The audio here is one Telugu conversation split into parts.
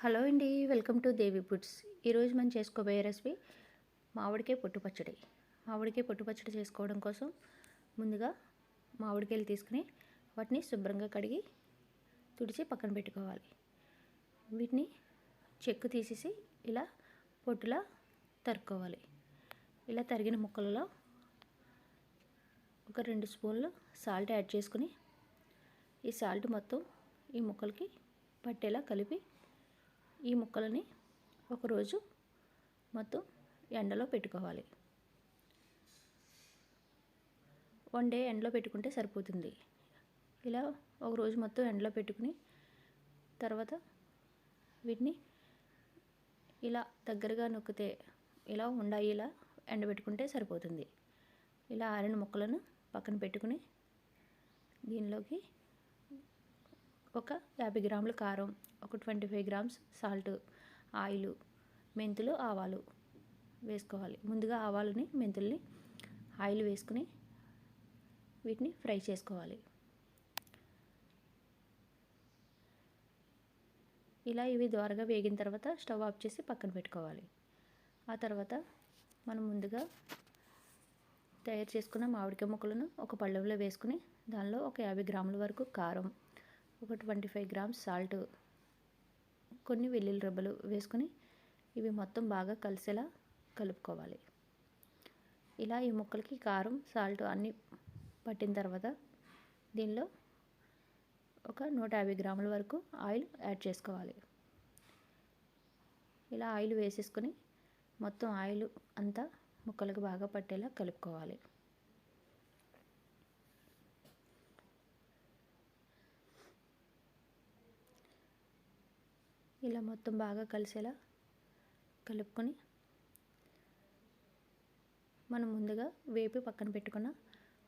హలో అండి వెల్కమ్ టు దేవి ఫుడ్స్. ఈరోజు మనం చేసుకోబోయే రెసిపీ మామిడికాయ పొట్టు పచ్చడి. మామిడికాయ పొట్టు పచ్చడి చేసుకోవడం కోసం ముందుగా మామిడికాయలు తీసుకుని వాటిని శుభ్రంగా కడిగి తుడిచి పక్కన పెట్టుకోవాలి. వీటిని చెక్కు తీసేసి ఇలా పొట్టులా తరుక్కోవాలి. ఇలా తరిగిన ముక్కలలో ఒక రెండు స్పూన్లు సాల్ట్ యాడ్ చేసుకుని ఈ సాల్ట్ మొత్తం ఈ ముక్కలకి పట్టేలా కలిపి ఈ ముక్కలని ఒకరోజు మొత్తం ఎండలో పెట్టుకోవాలి. వన్ డే ఎండలో పెట్టుకుంటే సరిపోతుంది. ఇలా ఒకరోజు మొత్తం ఎండలో పెట్టుకుని తర్వాత వీటిని ఇలా దగ్గరగా నొక్కితే ఇలా ఉండాయి ఇలా ఎండబెట్టుకుంటే సరిపోతుంది. ఇలా ఆరిన ముక్కలను పక్కన పెట్టుకుని దీనిలోకి ఒక యాభై గ్రాముల కారం ఒక twenty five grams salt oil మెంతులు ఆవాలు వేసుకోవాలి. ముందుగా ఆవాలని మెంతుల్ని ఆయిల్ వేసుకుని వీటిని ఫ్రై చేసుకోవాలి. ఇలా ఇవి ద్వారగా వేగిన తర్వాత స్టవ్ ఆఫ్ చేసి పక్కన పెట్టుకోవాలి. ఆ తర్వాత మనం ముందుగా తయారు చేసుకున్న మామిడికాయ ముక్కలను ఒక పళ్ళెంలో వేసుకుని దానిలో ఒక యాభై గ్రాముల వరకు కారం ఒక ట్వంటీ ఫైవ్ గ్రామ్స్ సాల్ట్ కొన్ని వెల్లుల్లి రబ్బలు వేసుకొని ఇవి మొత్తం బాగా కలిసేలా కలుపుకోవాలి. ఇలా ఈ ముక్కలకి కారం సాల్ట్ అన్నీ పట్టిన తర్వాత దీనిలో ఒక నూట యాభై గ్రాముల వరకు ఆయిల్ యాడ్ చేసుకోవాలి. ఇలా ఆయిల్ వేసేసుకొని మొత్తం ఆయిల్ అంతా ముక్కలకు బాగా పట్టేలా కలుపుకోవాలి. ఇలా మొత్తం బాగా కలిసేలా కలుపుకొని మనం ముందుగా వేపి పక్కన పెట్టుకున్న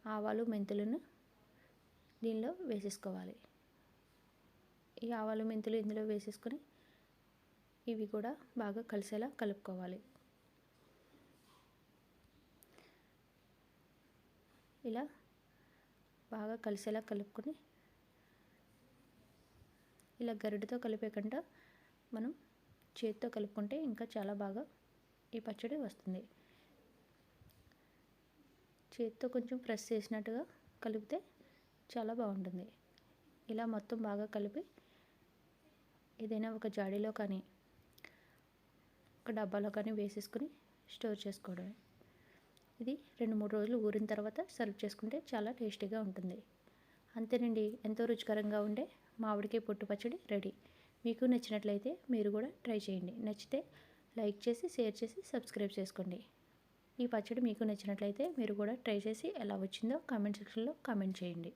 ఆవాలు మెంతులను దీనిలో వేసేసుకోవాలి. ఈ ఆవాలు మెంతులు ఇందులో వేసేసుకొని ఇవి కూడా బాగా కలిసేలా కలుపుకోవాలి. ఇలా బాగా కలిసేలా కలుపుకొని ఇలా గరిటతో కలిపేకుండా మనం చేతితో కలుపుకుంటే ఇంకా చాలా బాగా ఈ పచ్చడి వస్తుంది. చేతితో కొంచెం ప్రెస్ చేసినట్టుగా కలిపితే చాలా బాగుంటుంది. ఇలా మొత్తం బాగా కలిపి ఏదైనా ఒక జాడీలో కానీ ఒక డబ్బాలో కానీ వేసేసుకుని స్టోర్ చేసుకోవడమే. ఇది రెండు మూడు రోజులు ఊరిన తర్వాత సర్వ్ చేసుకుంటే చాలా టేస్టీగా ఉంటుంది. అంతేనండి ఎంతో రుచికరంగా ఉండే మామిడికాయ పొట్టు పచ్చడి రెడీ. మీకు నచ్చినట్లయితే మీరు కూడా ట్రై చేయండి. నచ్చితే లైక్ చేసి షేర్ చేసి సబ్స్క్రైబ్ చేసుకోండి. ఈ పచ్చడి మీకు నచ్చినట్లయితే మీరు కూడా ట్రై చేసి ఎలా వచ్చిందో కామెంట్ సెక్షన్లో కామెంట్ చేయండి.